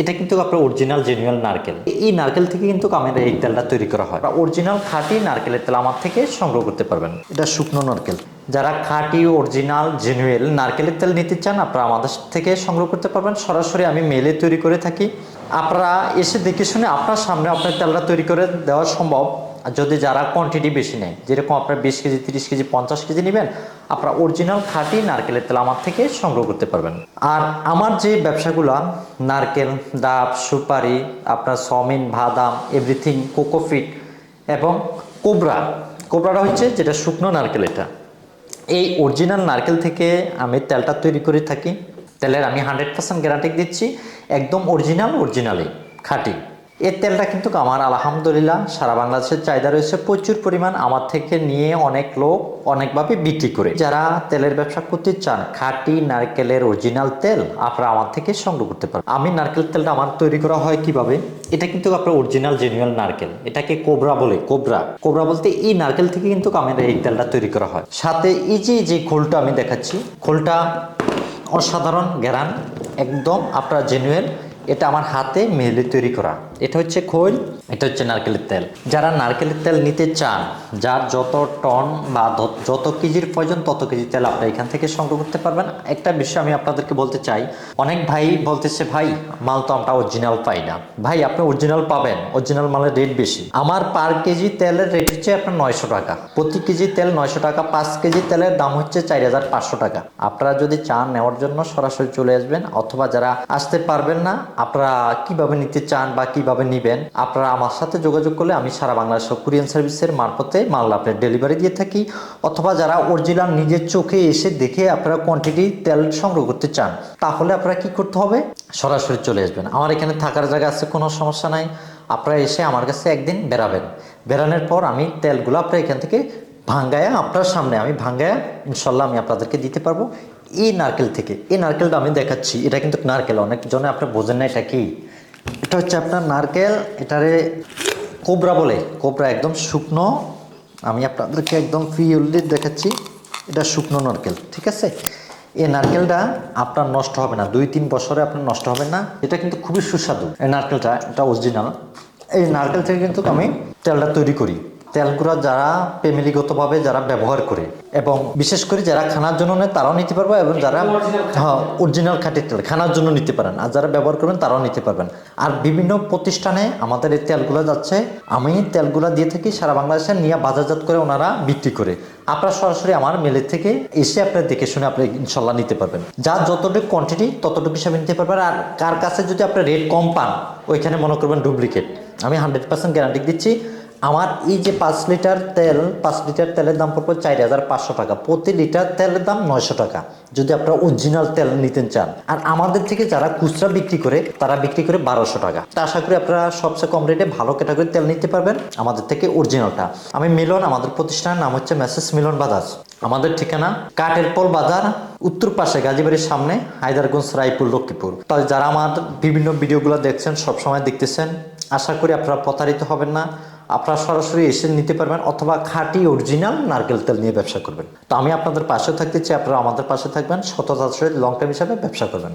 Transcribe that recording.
এটা কিন্তু আপনার অরিজিনাল জেনুয়াল নারকেল। এই নারকেল থেকে কিন্তু আমাদের এই তেলটা তৈরি করা হয়। বা অরিজিনাল খাঁটি নারকেলের তেল আমার থেকে সংগ্রহ করতে পারবেন। এটা শুকনো নারকেল। যারা খাঁটি অরিজিনাল জেনুয়েল নারকেলের তেল নিতে চান আপনারা আমাদের থেকে সংগ্রহ করতে পারবেন। সরাসরি আমি মেলে তৈরি করে থাকি। আপনারা এসে দেখে শুনে আপনার সামনে আপনার তেলটা তৈরি করে দেওয়া সম্ভব। আর যদি যারা কোয়ান্টিটি বেশি নেয়, যেরকম আপনার বিশ কেজি, তিরিশ কেজি, পঞ্চাশ কেজি নেবেন, আপনারা অরিজিনাল খাঁটি নারকেলের তেল আমার থেকে সংগ্রহ করতে পারবেন। আর আমার যে ব্যবসাগুলো, নারকেল, ডাব, সুপারি, আপনার সমিন বাদাম এভরিথিং কোকোফিট এবং কোবরা। কোবরাটা হচ্ছে যেটা শুকনো নারকেল এটা। এই অরিজিনাল নারকেল থেকে আমি তেলটা তৈরি করে থাকি। তেলের আমি হান্ড্রেড পার্সেন্ট গ্যারান্টি দিচ্ছি, একদম অরিজিনাল অরিজিনালি খাঁটি। এই তেলটা কিন্তু আমার, আলহামদুলিল্লাহ, সারা বাংলাদেশের চাহিদা রয়েছে প্রচুর পরিমাণ। আমার থেকে নিয়ে অনেক লোক অনেকভাবে বিক্রি করে। যারা তেলের ব্যবসা করতে চান, খাঁটি নারকেলের অরিজিনাল তেল, আপনারা আমার থেকে সংগ্রহ করতে পারেন আমি নারকেল তেলটা আমার তৈরি করা হয় কীভাবে? এটা কিন্তু আপনার অরিজিনাল জেনুয়াল নারকেল। এটাকে কোবরা বলে, কোবরা। কোবরা বলতে এই নারকেল থেকে কিন্তু আমাদের এই তেলটা তৈরি করা হয়। সাথে এই যে যে খোলটা আমি দেখাচ্ছি, খোলটা অসাধারণ, গ্যারান, একদম আপনার জেনুয়েল এটা আমার হাতে মেলে তৈরি করা। এটা হচ্ছে খোল, এটা হচ্ছে নারকেলের তেল। যারা নারকেলের তেল নিতে চান, যার যত টন বা যত কেজির প্রয়োজন তত কেজি তেল আপনারা এখান থেকে সংগ্রহ করতে পারবেন। একটা বিষয় আমি আপনাদেরকে বলতে চাই, অনেক ভাই বলতেছে, ভাই, মাল তো আমরা অরিজিনাল পাই না। ভাই, আপনি অরিজিনাল পাবেন অরিজিনাল মালের রেট বেশি। আমার পার কেজি তেলের রেট হচ্ছে আপনার নয়শো টাকা। প্রতি কেজি তেল নয়শো টাকা, পাঁচ কেজি তেলের দাম হচ্ছে চার হাজার পাঁচশো টাকা। আপনারা যদি চান নেওয়ার জন্য সরাসরি চলে আসবেন, অথবা যারা আসতে পারবেন না, আপনারা কীভাবে নিতে চান বা কীভাবে নিবেন? আপনারা আমার সাথে যোগাযোগ করলে আমি সারা বাংলাদেশ কুরিয়ান সার্ভিসের মারফতে মাল আপনার ডেলিভারি দিয়ে থাকি। অথবা যারা অরিজিনাল নিজের চোখে এসে দেখে আপনারা কোয়ান্টিটি তেল সংগ্রহ করতে চান, তাহলে আপনারা কি করতে হবে? সরাসরি চলে আসবেন। আমার এখানে থাকার জায়গা আছে, কোনো সমস্যা নাই। আপনারা এসে আমার কাছে একদিন বেরাবেন। বেরানোর পর আমি তেলগুলো আপনার এখান থেকে ভাঙ্গায়া আপনার সামনে আমি ভাঙ্গায়া ইনশাল্লাহ আমি আপনাদেরকে দিতে পারব। এই নারকেল থেকে। এই নারকেলটা আমি দেখাচ্ছি। এটা কিন্তু নারকেল অনেক জনে আপনি বোঝেন না এটা কি। এটা হচ্ছে আপনার নারকেল, এটারে কোবরা বলে। কোবরা একদম শুকনো। আমি আপনাদেরকে একদম পিওরলি দেখাচ্ছি, এটা শুকনো নারকেল, ঠিক আছে? এই নারকেলটা আপনার নষ্ট হবে না। দুই তিন বছরে আপনার নষ্ট হবে না। এটা কিন্তু খুবই সুস্বাদু। এই নারকেলটা, এটা অরিজিনাল এই নারকেল থেকে কিন্তু আমি তেলটা তৈরি করি। তেলগুলো যারা ফ্যামিলিগতভাবে যারা ব্যবহার করে, এবং বিশেষ করে যারা খানার জন্য নেয় তারাও নিতে পারবে, এবং যারা হ্যাঁ অরিজিনাল খাঁটির তেল খানার জন্য নিতে পারেন, আর যারা ব্যবহার করবেন তারাও নিতে পারবেন। আর বিভিন্ন প্রতিষ্ঠানে আমাদের এই তেলগুলো যাচ্ছে, আমি তেলগুলো দিয়ে থাকি সারা বাংলাদেশে, নিয়ে বাজারজাত করে ওনারা বিক্রি করে। আপনারা সরাসরি আমার মেলের থেকে এসে আপনারা দেখে শুনে আপনি ইনশাল্লাহ নিতে পারবেন। যার যতটুকু কোয়ান্টিটি ততটুকু হিসাবে নিতে পারবেন, আর কার কাছে যদি আপনি রেট কম পান, ওইখানে মনে করবেন ডুপ্লিকেট আমি হান্ড্রেড পার্সেন্ট গ্যারান্টি দিচ্ছি আমার এই যে পাঁচ লিটার তেল, পাঁচ লিটার তেলের দাম পড়বে চার হাজার পাঁচশো টাকা। প্রতি লিটার তেলের দাম নয়শো টাকা, যদি আপনারা অরিজিনাল তেল নিতে চান। আর আমাদের থেকে যারা খুচরা বিক্রি করে, তারা বিক্রি করে বারোশো টাকা। তা আশা করি আপনারা সবচেয়ে কম রেটে ভালো ক্যাটাগরি তেল নিতে পারবেন আমাদের থেকে অরিজিনালটা আমি মিলন, আমাদের প্রতিষ্ঠানের নাম হচ্ছে মেসেজ মিলন বাজাজ আমাদের ঠিকানা কাঠেরপল বাজার, উত্তর পাশে গাজীবাড়ির সামনে, হায়দারগঞ্জ, রায়পুর, লক্ষ্মীপুর। তাহলে যারা আমার বিভিন্ন ভিডিওগুলো দেখছেন, সবসময় দেখতেছেন। আশা করি আপনারা প্রতারিত হবেন না। আপনারা সরাসরি এসে নিতে পারবেন অথবা খাঁটি অরিজিনাল নারকেল তেল নিয়ে ব্যবসা করবেন। তো আমি আপনাদের পাশে থাকতে চাই, আপনারা আমাদের পাশে থাকবেন, সততার সহিত লং টাইম হিসাবে ব্যবসা করবেন।